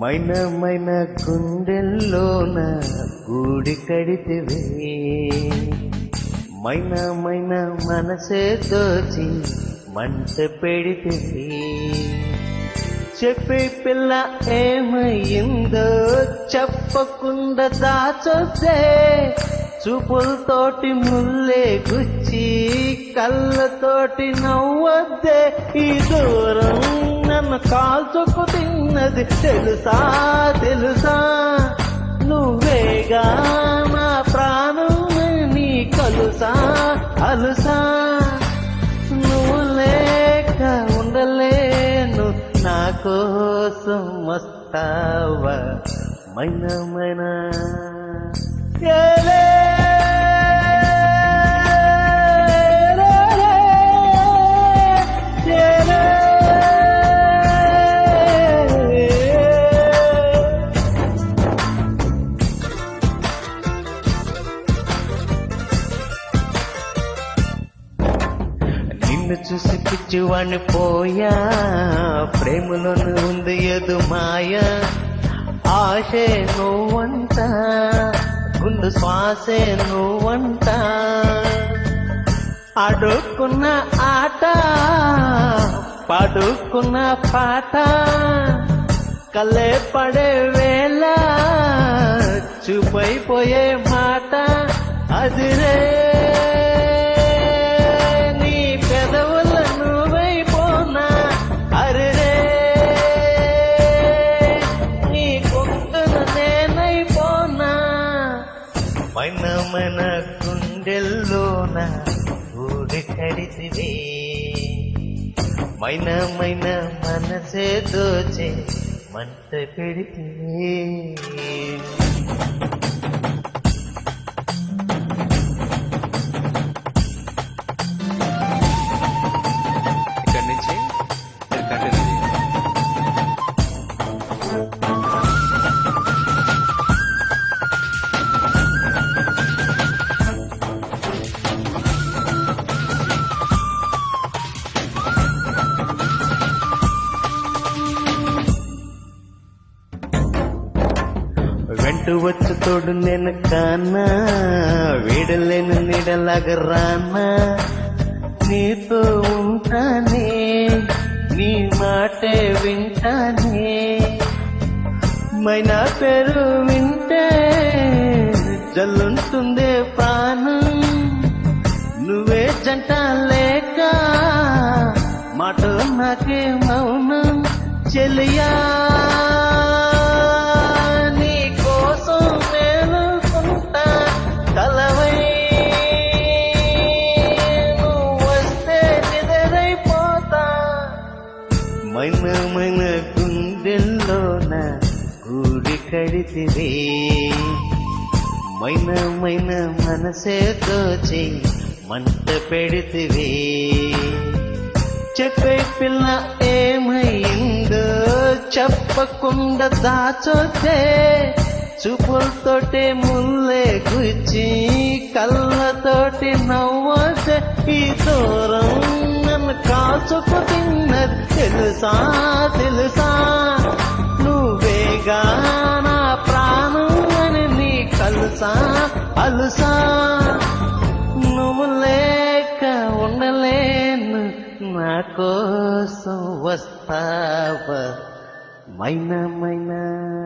మైన మైన గుండెల్లోన గూడి కడితివే మైన మైన మనసే దోచి మంట పెడితే. చెప్పే పిల్ల ఏమయ్యిందో చెప్పకుండా దాచొస్తే చూపులతోటి ముల్లే గుచ్చి కళ్ళతోటి నవ్వద్దే. ఈ దూరం నన్ను కాల్చుకు తిన్నది తెలుసా తెలుసా? నువ్వేగా అలుసా అలుసా. నువ్వు లేక ఉండలేను నా కోసం వస్తావా? మైన మైన. నిన్ను చూసి పిచ్చివాణ్ణి పోయా ప్రేమలోను ఉంది ఎదు మాయా. ఆశే నువ్వంట గుండు శ్వాసే నువ్వంట. అడుక్కున్న ఆట పాడుకున్న పాట. కలే పడే వేళ చూపైపోయే మాట. అదిరే గుండెల్లోన ఊడి మైన మైన మనసే దోచే మంట పెడితివే. వెంట వచ్చు తోడు నేను కానా వీడలేను నీడలాగా రానా? నీతో ఉంటానే నీ మాటే వింటానే. మైనా పేరు వింటే జల్లుంటుందే ప్రాణం. నువ్వే జంట లేక మాట నాకే మౌనం. చెలియా గూడి ಮೈನ మైన మైన మనసే దోచి మంట పెడితివే చెప్పే పిల్ల ఏమైందో చెప్పకుండా దాచొచ్చే చూపులతోటి ముల్లే గుచ్చి కళ్ళతోటి నవ్వొద్దే. ఈ దూరం నన్ను కాచుకు తిన్నది తెలుసా తెలుసా? అలుసా అలుసా. నువ్వు లేక ఉండలేను నా కోసం వస్తావా? మైనా మైనా.